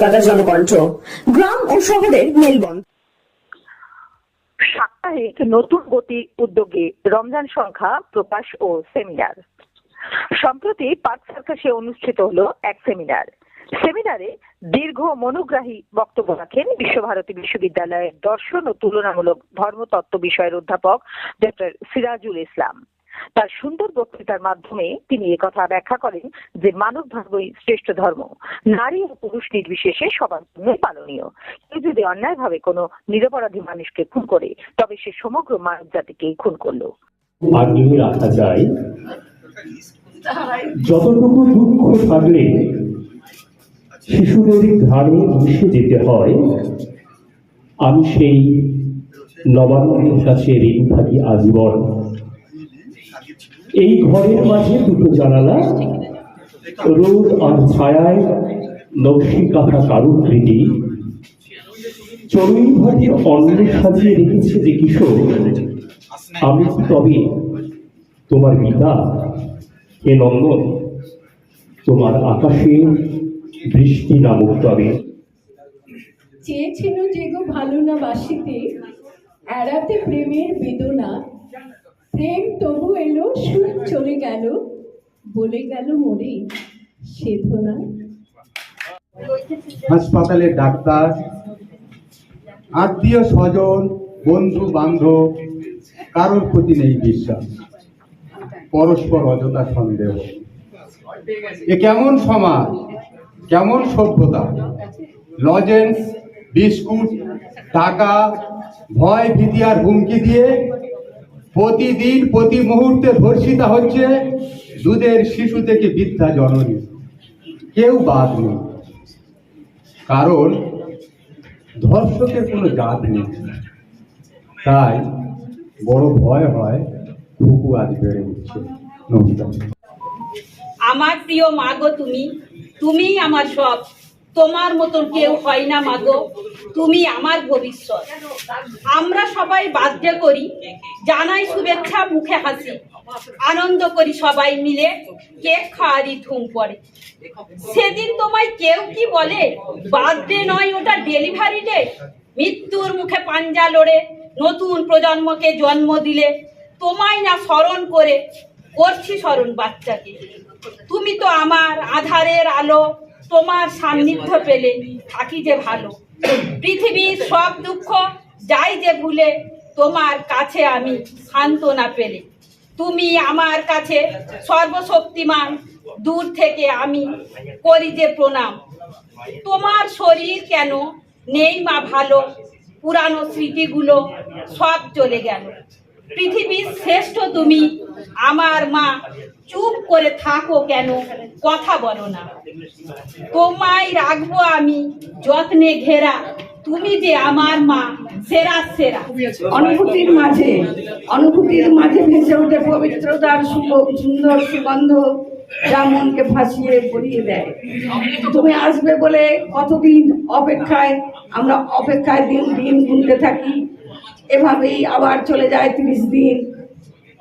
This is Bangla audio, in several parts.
কলকাতা জনকণ্ঠ গ্রাম ও শহরের মেলবন্ধন। সাপ্তাহিক নতুন গতি উদ্যোগে রমজান সংখ্যা, প্রকাশ ও সেমিনার। সম্প্রতি পার্ক সার্কাসে অনুষ্ঠিত হলো এক সেমিনার। সেমিনারে দীর্ঘ মনোগ্রাহী বক্তব্য রাখেন বিশ্বভারতী বিশ্ববিদ্যালয়ের দর্শন ও তুলনামূলক ধর্মতত্ত্ব বিষয়ের অধ্যাপক ডক্টর সিরাজুল ইসলাম। তার সুন্দর বক্তৃতার মাধ্যমে তিনি একথা ব্যাখ্যা করেন যে মানব ধর্মই শ্রেষ্ঠ ধর্ম। নারী ও পুরুষ নির্বিশেষে সবার জন্যই পালনীয়। কেউ যদি অন্যায়ভাবে কোনো নিরপরাধী মানুষকে খুন করে, তবে সে সমগ্র মানব জাতিকেই খুন করল। রাখা যায়, যতটুকু দুঃখ থাকলে শিশুদের ঘাড়ে মিশে যেতে হয়, আমি সেই নবান্নের কাছে ঋণ থাকি আজীবন। এই ঘরের মাঝে দুটো জানালা, রোদ আর ছায়ায় নকশি কাঁথা কারুকৃতি। চড়ুই ভাটির অন্ন সাজিয়ে রেখেছে যে কিশোর, আমি তবে তোমার পিতা, হে নন্দন, তোমার আকাশে বৃষ্টি নামক তবে? চেয়েছিল যে গো ভালো না বাসিতে, এড়াতে প্রেমের বেদনা প্রেম তবু এলো, সুর চলে গেল। বলে গেল মোরে সেধনা। হাসপাতালের ডাক্তার, আত্মীয় স্বজন, বন্ধু বান্ধব, কারোর প্রতি নেই বিশ্বাস। পরস্পর অযথা সন্দেহ। এ কেমন সমাজ? কেমন সভ্যতা? লজেন্স, বিস্কুট, টাকা, ভয়, ভীতি আর হুমকি দিয়ে প্রতিদিন, প্রতি মুহূর্তে ধর্ষিতা হচ্ছে দুধের শিশু থেকে বৃদ্ধা জননী। কেউ বাদ নেই। কারণ ধর্ষকের কোনো জাত নেই। তাই বড় ভয় হয়, খুকু আজ বেড়ে উঠছে। নমস্কার। আমার প্রিয় মাগো তুমি, তুমিই আমার সব। তোমার মতন কেউ হয় না মাগো তুমি আমার ভবিষ্যৎ। আমরা সবাই বাধ্য করি জানাই শুভেচ্ছা, মুখে হাসি। আনন্দ করি সবাই মিলে কেক খাওয়ারই ধুম পড়ে। সেদিন তোমায় কেউ কি বলে? বার্থডে নয়, ওটা ডেলিভারি ডে। মৃত্যুর মুখে পাঞ্জা লড়ে, নতুন প্রজন্মকে জন্ম দিলে। তোমায় না স্মরণ করে করছি স্মরণ বাচ্চাকে। তুমি তো আমার আধারের আলো, তোমার সান্নিধ্য পেলে, থাকি যে ভালো। পৃথিবীর সব দুঃখ যাই যে ভুলে, তোমার কাছে আমি সান্ত্বনা পেলে। তুমি আমার কাছে সর্বশক্তিমান, দূর থেকে আমি করি যে প্রণাম। তোমার শরীর কেন নেই মা ভালো? পুরানো স্মৃতিগুলো সব চলে গেল। পৃথিবীর শ্রেষ্ঠ তুমি, আমার মা চুপ করে থাকো কেন? কথা বলো না। তোমায় রাখব আমি যত্নে ঘেরা। তুমি যে আমার মা, সেরা সেরা। অনুভূতির মাঝে অনুভূতির মাঝে ভেসে ওঠে পবিত্রতার সুন্দর সুগন্ধ যা মনকে ভাসিয়ে ভরিয়ে দেয়। তুমি আসবে বলে কতদিন অপেক্ষায়? আমরা অপেক্ষায় দিন দিন গুনতে থাকি। এভাবেই আবার চলে যায় তিরিশ দিন।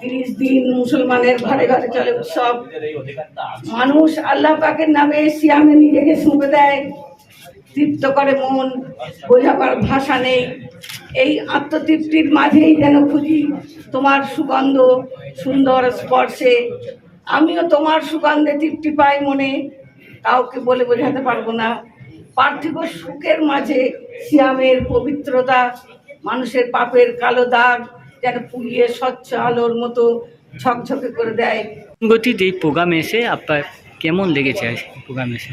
তিরিশ দিন মুসলমানের ঘরে ঘরে চলে উৎসব। মানুষ আল্লাহ পাকের নামে সিয়ামে নিজেকে সুঁপে দেয়, তৃপ্ত করে মন, বোঝাবার ভাষা নেই। এই আত্মতৃপ্তির মাঝেই যেন খুঁজি তোমার সুগন্ধ, সুন্দর স্পর্শে। আমিও তোমার সুগন্ধে তৃপ্তি পাই মনে, কাউকে বলে বোঝাতে পারব না। পার্থিব সুখের মাঝে সিয়ামের পবিত্রতা, মানুষের পাপের কালো দাগ যেন পুড়িয়ে স্বচ্ছ আলোর মতো ঝকঝকে করে দেয়। গতিতে এই প্রোগ্রামে এসে আপনার কেমন লেগেছে প্রোগ্রামে এসে?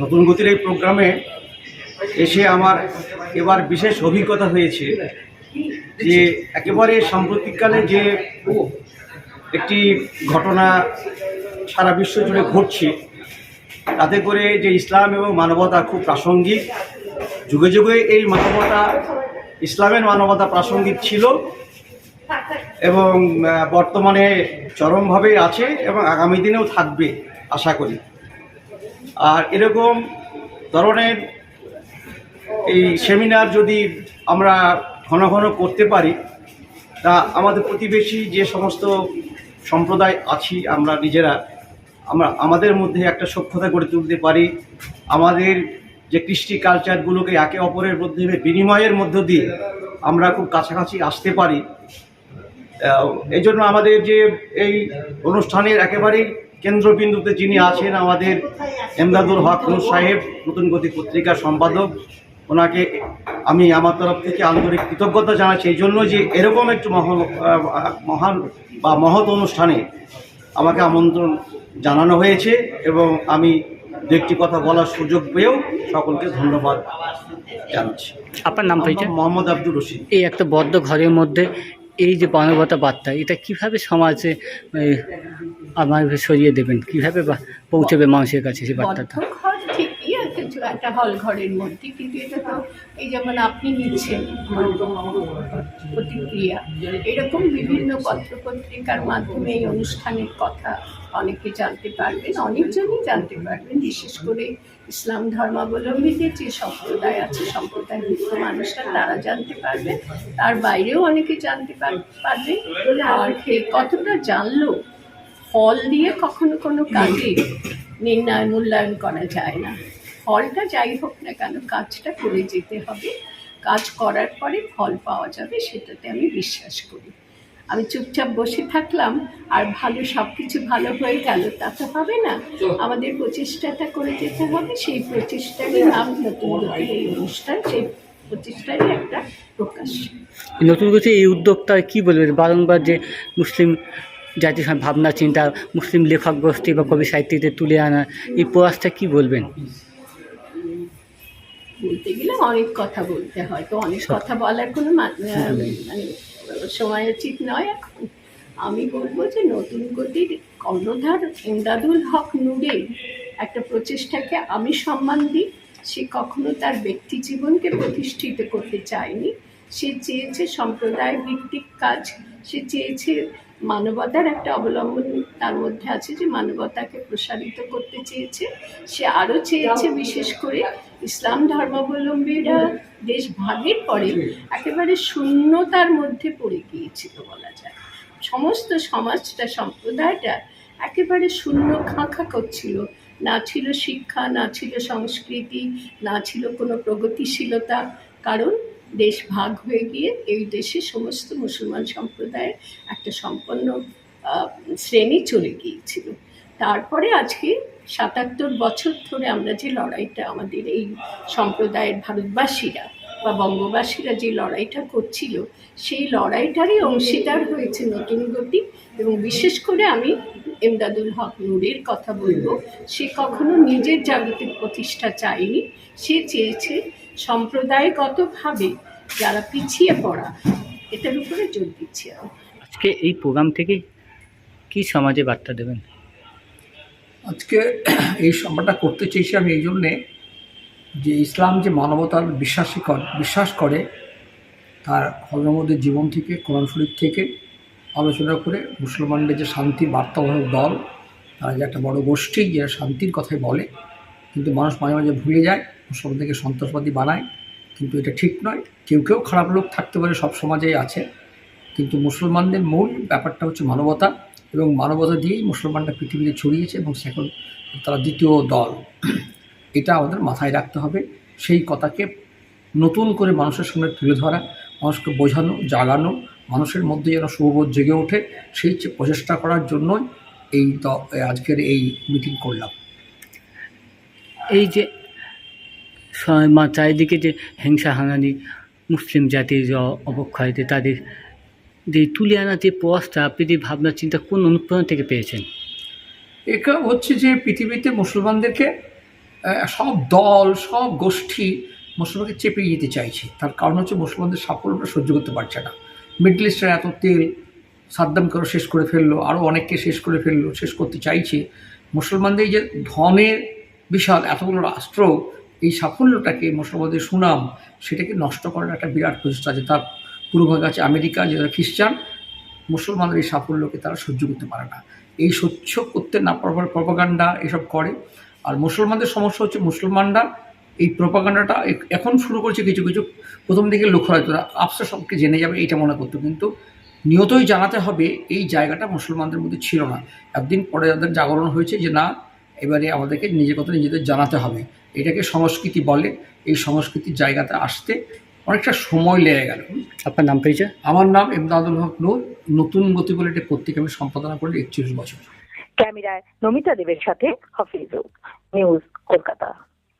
নতুন গতির এই প্রোগ্রামে এসে আমার এবার বিশেষ অভিজ্ঞতা হয়েছে যে একেবারে সাম্প্রতিককালে যে একটি ঘটনা সারা বিশ্ব জুড়ে ঘটছে তাতে করে যে ইসলাম এবং মানবতা খুব প্রাসঙ্গিক যুগে যুগে এই মানবতা ইসলামের মানবতা প্রাসঙ্গিক ছিল এবং বর্তমানে চরমভাবে আছে এবং আগামী দিনেও থাকবে আশা করি। আর এরকম ধরনের এই সেমিনার যদি আমরা ঘন ঘন করতে পারি, তা আমাদের প্রতিবেশী যে সমস্ত সম্প্রদায় আছি আমরা নিজেরা, আমরা, আমাদের মধ্যে একটা সক্ষতা গড়ে তুলতে পারি, আমাদের যে কৃষ্টি কালচারগুলোকে একে অপরের মধ্যে বিনিময়ের মধ্য দিয়ে আমরা খুব কাছাকাছি আসতে পারি। এই জন্য আমাদের যে এই অনুষ্ঠানের একেবারেই কেন্দ্রবিন্দুতে যিনি আছেন আমাদের এমদাদুল হক নূর সাহেব, নতুন গতি পত্রিকার সম্পাদক, ওনাকে আমি আমার তরফ থেকে আন্তরিক কৃতজ্ঞতা জানাচ্ছি। এই জন্য যে এরকম একটু মহান মহান বা মহৎ অনুষ্ঠানে আমাকে আমন্ত্রণ জানানো হয়েছে এবং আমি দু একটি কথা বলার সুযোগ পেয়েও সকলকে ধন্যবাদ জানাচ্ছি। আপনার নাম হয়েছে মোহাম্মদ আব্দুর রশিদ। এই একটা বদ্ধ ঘরের মধ্যে এই যে মানবতা বার্তা এটা কীভাবে সমাজে আমার সরিয়ে দেবেন? কীভাবে বা পৌঁছবে মানুষের কাছে সেই বার্তাটা? একটা হল ঘরের মধ্যে, কিন্তু এটা তো এই যেমন আপনি নিচ্ছেন প্রতিক্রিয়া। এরকম বিভিন্ন পত্রপত্রিকার মাধ্যমে এই অনুষ্ঠানের কথা অনেকে জানতে পারবেন, অনেকজনই জানতে পারবেন, বিশেষ করে ইসলাম ধর্মাবলম্বীদের যে সম্প্রদায় আছে সম্প্রদায়ভুক্ত মানুষরা, তারা জানতে পারবে, তার বাইরেও অনেকে জানতে পারবে। আর কতটা জানলো, ফল দিয়ে কখনো কোনো কাজে নির্ণয় মূল্যায়ন করা যায় না। ফলটা যাই হোক না কেন কাজটা করে যেতে হবে। কাজ করার পরে ফল পাওয়া যাবে সেটাতে আমি বিশ্বাস করি। আমি চুপচাপ বসে থাকলাম আর ভালো সব কিছু ভালো হয়ে গেল তা তো হবে না? আমাদের প্রচেষ্টাটা করে যেতে হবে সেই প্রচেষ্টারই নাম নতুন এই অনুষ্ঠান সেই প্রচেষ্টারই একটা প্রকাশ। নতুন কিছু এই উদ্যোগটা কি বলবেন? বারংবার যে মুসলিম জাতির ভাবনা চিন্তা মুসলিম লেখক গোষ্ঠী বা কবি সাহিত্যিকদের তুলে আনা এই প্রয়াসটা কি বলবেন? বলতে গেলে অনেক কথা বলতে হয়। তো অনেক কথা বলার কোনো মানে সময় উচিত নয়। এখন আমি বলব যে নতুন গতির কর্ণধার এমদাদুল হক নূরের একটা প্রচেষ্টাকে আমি সম্মান দিই। সে কখনো তার ব্যক্তি জীবনকে প্রতিষ্ঠিত করতে চায়নি। সে চেয়েছে সম্প্রদায় ভিত্তিক কাজ। সে চেয়েছে মানবতার একটা অবলম্বন তার মধ্যে আছে যে মানবতাকে প্রসারিত করতে চেয়েছে। সে আরও চেয়েছে বিশেষ করে ইসলাম ধর্মাবলম্বীরা দেশ ভাগের পরে একেবারে শূন্যতার মধ্যে পড়ে গিয়েছিল বলা যায়। সমস্ত সমাজটা, সম্প্রদায়টা একেবারে শূন্য খাঁখা করছিল। না ছিল শিক্ষা, না ছিল সংস্কৃতি, না ছিল কোনো প্রগতিশীলতা। কারণ দেশ ভাগ হয়ে গিয়ে এই দেশে সমস্ত মুসলমান সম্প্রদায়ের একটা সম্পন্ন শ্রেণি চলে গিয়েছিল। তারপরে আজকে সাতাত্তর বছর ধরে আমরা যে লড়াইটা আমাদের এই সম্প্রদায়ের ভারতবাসীরা বা বঙ্গবাসীরা যে লড়াইটা করছিল, সেই লড়াইটারই অংশীদার হয়েছে নতুন গতি এবং বিশেষ করে আমি এমদাদুল হক নূরের কথা বলব সে কখনো নিজের জাগতিক প্রতিষ্ঠা চায়নি। সে চেয়েছে সম্প্রদায়গতভাবে যারা পিছিয়ে পড়া এটার উপরে জোর দিচ্ছে আমি আজকে এই প্রোগ্রাম থেকে কি সমাজে বার্তা দেবেন? আজকে এই সভাটা করতে চেয়েছি আমি এই জন্যে যে ইসলাম যে মানবতার বিশ্বাসী কর বিশ্বাস করে তার হজরমদের জীবন থেকে কোরআন শরীফ থেকে আলোচনা করে মুসলমানদের যে শান্তির বার্তাবাহক দল, তারা যে একটা বড় গোষ্ঠী যে শান্তির কথাই বলে, কিন্তু মানুষ মাঝে মাঝে ভুলে যায়, মুসলমানদেরকে সন্ত্রাসবাদী বানায়। কিন্তু এটা ঠিক নয়। কেউ কেউ খারাপ লোক থাকতে পারে, সব সমাজেই আছে। কিন্তু মুসলমানদের মূল ব্যাপারটা হচ্ছে মানবতা এবং মানবতা দিয়েই মুসলমানরা পৃথিবীতে ছড়িয়েছে এবং এখন তারা দ্বিতীয় দল। এটা আমাদের মাথায় রাখতে হবে। সেই কথাকে নতুন করে মানুষের সামনে তুলে ধরা, মানুষকে বোঝানো, জাগানো মানুষের মধ্যে যেন শুভবোধ জেগে ওঠে সেই প্রচেষ্টা করার জন্যই এই আজকের এই মিটিং করলাম। এই যে মা চারিদিকে যে হিংসা হাঙানি মুসলিম জাতির যে অ- অবক্ষয়তে তাদের যে তুলে আনা যে প্রয়াসটা আপনি যে ভাবনা চিন্তা কোন অনুপ্রেরণা থেকে পেয়েছেন? এটা হচ্ছে যে পৃথিবীতে মুসলমানদেরকে সব দল সব গোষ্ঠী মুসলমানকে চেপে যেতে চাইছে। তার কারণ হচ্ছে মুসলমানদের সাফল্যটা সহ্য করতে পারছে না। মিডল ইস্টের এত তেল সাদ্দাম সাদ্দামকেও শেষ করে ফেলল আরও অনেককে শেষ করে ফেলল, শেষ করতে চাইছে। মুসলমানদের যে ধনের বিশাল এতগুলো রাষ্ট্র, এই সাফল্যটাকে মুসলমানদের সুনাম, সেটাকে নষ্ট করার একটা বিরাট প্রচেষ্টা আছে। তার পূর্বভাগ আছে আমেরিকা, যারা খ্রিস্টান, মুসলমানদের এই সাফল্যকে তারা সহ্য করতে পারে না। এই সহ্য করতে না পারবার প্রপাগান্ডা এসব করে। আর মুসলমানদের সমস্যা হচ্ছে মুসলমানরা এই প্রপাগান্ডাটা এখন শুরু করছে কিছু কিছু প্রথম দিকে লক্ষ্য হয়তো আফসা সবকে জেনে যাবে এইটা মনে করতো। কিন্তু নিয়তই জানাতে হবে এই জায়গাটা মুসলমানদের মধ্যে ছিল না। একদিন পরে যাদের জাগরণ হয়েছে যে না এবারে আমাদেরকে নিজের কথা নিজেদের জানাতে হবে। এটাকে সংস্কৃতি বলে এই সংস্কৃতির জায়গাতে আসতে অনেকটা সময় লেগে গেল। আপনার নাম পরিচয়? আমার নাম এমদাদুল হক নূর। নতুন গতি বলে একটি পত্রিকা আমি সম্পাদনা করি একচল্লিশ বছর। ক্যামেরায় নমিতা দেবের সাথে হাফিজুর নিউজ কলকাতা।